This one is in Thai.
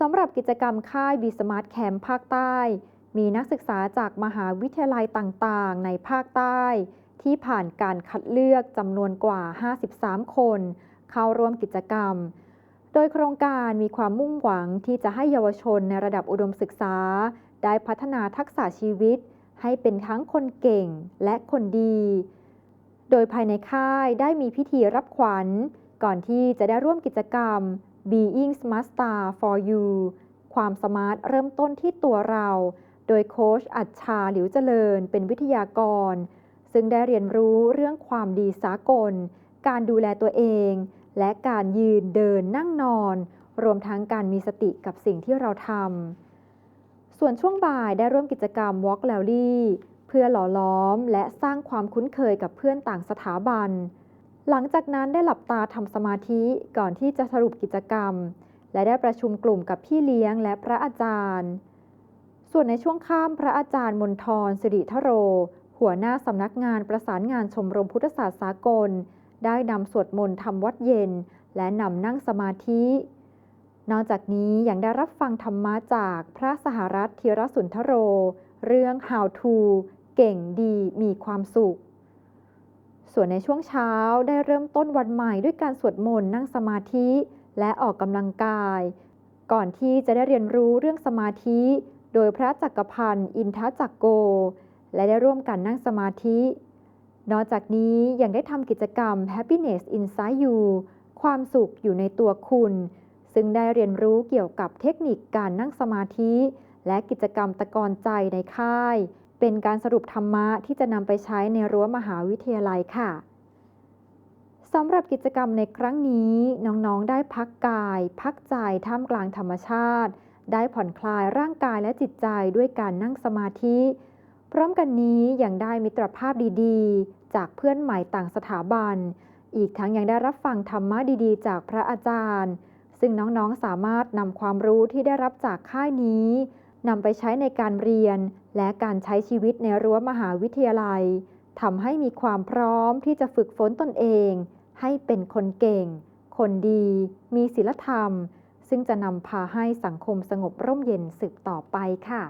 สำหรับกิจกรรมค่ายบีสมาร์ทแคมป์ภาคใต้ มีนักศึกษาจากมหาวิทยาลัยต่างๆ ในภาคใต้ ที่ผ่านการคัดเลือกจำนวนกว่า 53 คน เข้าร่วมกิจกรรม โดยโครงการมีความมุ่งหวังที่จะให้เยาวชนในระดับอุดมศึกษา ได้พัฒนาทักษะชีวิต ให้เป็นทั้งคนเก่งและคนดี โดยภายในค่ายได้มีพิธีรับขวัญ ก่อนที่จะได้ร่วมกิจกรรม Being Smart Star for You ความสมาร์ทเริ่มต้นที่ตัวเรา โดยโค้ชอัจฉาหลิวเจริญเป็นวิทยากร ซึ่งได้เรียนรู้เรื่องความดีสากล การดูแลตัวเอง และการยืนเดินนั่งนอน รวมทั้งการมีสติกับสิ่งที่เราทำ ส่วนช่วงบ่ายได้ร่วมกิจกรรม Walk l a l l y เพื่อหล่อล้อมและสร้างความคุ้นเคยกับเพื่อนต่างสถาบัน หลังจากนั้นได้หลับตาทำสมาธิก่อนที่จะสรุปกิจกรรม และได้ประชุมกลุ่มกับพี่เลี้ยงและพระอาจารย์ ส่วนในช่วงค่ำพระอาจารย์มนทรสิริทโร หัวหน้าสำนักงานประสานงานชมรมพุทธศาสตร์สากล ได้นำสวดมนต์ทำวัดเย็น และนำนั่งสมาธิ นอกจากนี้ยังได้รับฟังธรรมะจากพระสหรัฐธีรสุนทโร เรื่อง How to เก่งดีมีความสุข ส่วนในช่วงเช้าได้เริ่มต้นวันใหม่ด้วยการสวดมนต์นั่งสมาธิ และออกกำลังกาย ก่อนที่จะได้เรียนรู้เรื่องสมาธิ โดยพระจักรพันธ์อินทจักโก และได้ร่วมกันนั่งสมาธิ นอกจากนี้ยังได้ทำกิจกรรม Happiness Inside You ความสุขอยู่ในตัวคุณ ซึ่งได้เรียนรู้เกี่ยวกับเทคนิคการนั่งสมาธิ และกิจกรรมตะกอนใจในค่าย เป็นการสรุปธรรมะที่จะนำไปใช้ในรั้วมหาวิทยาลัยค่ะสำหรับกิจกรรมในครั้งนี้น้องๆ ได้พักกาย พักใจท่ามกลางธรรมชาติ ได้ผ่อนคลายร่างกายและจิตใจด้วยการนั่งสมาธิ พร้อมกันนี้ยังได้มิตรภาพดีๆ จากเพื่อนใหม่ต่างสถาบัน อีกทั้งยังได้รับฟังธรรมะดีๆ จากพระอาจารย์ ซึ่งน้องๆ สามารถนำความรู้ที่ได้รับจากค่ายนี้ นำไปใช้ในการเรียน และการใช้ชีวิตในรั้วมหาวิทยาลัยทำให้มีความพร้อมที่จะฝึกฝนตนเอง ให้เป็นคนเก่ง คนดี มีศีลธรรม ซึ่งจะนำพาให้สังคมสงบร่มเย็นสืบต่อไปค่ะ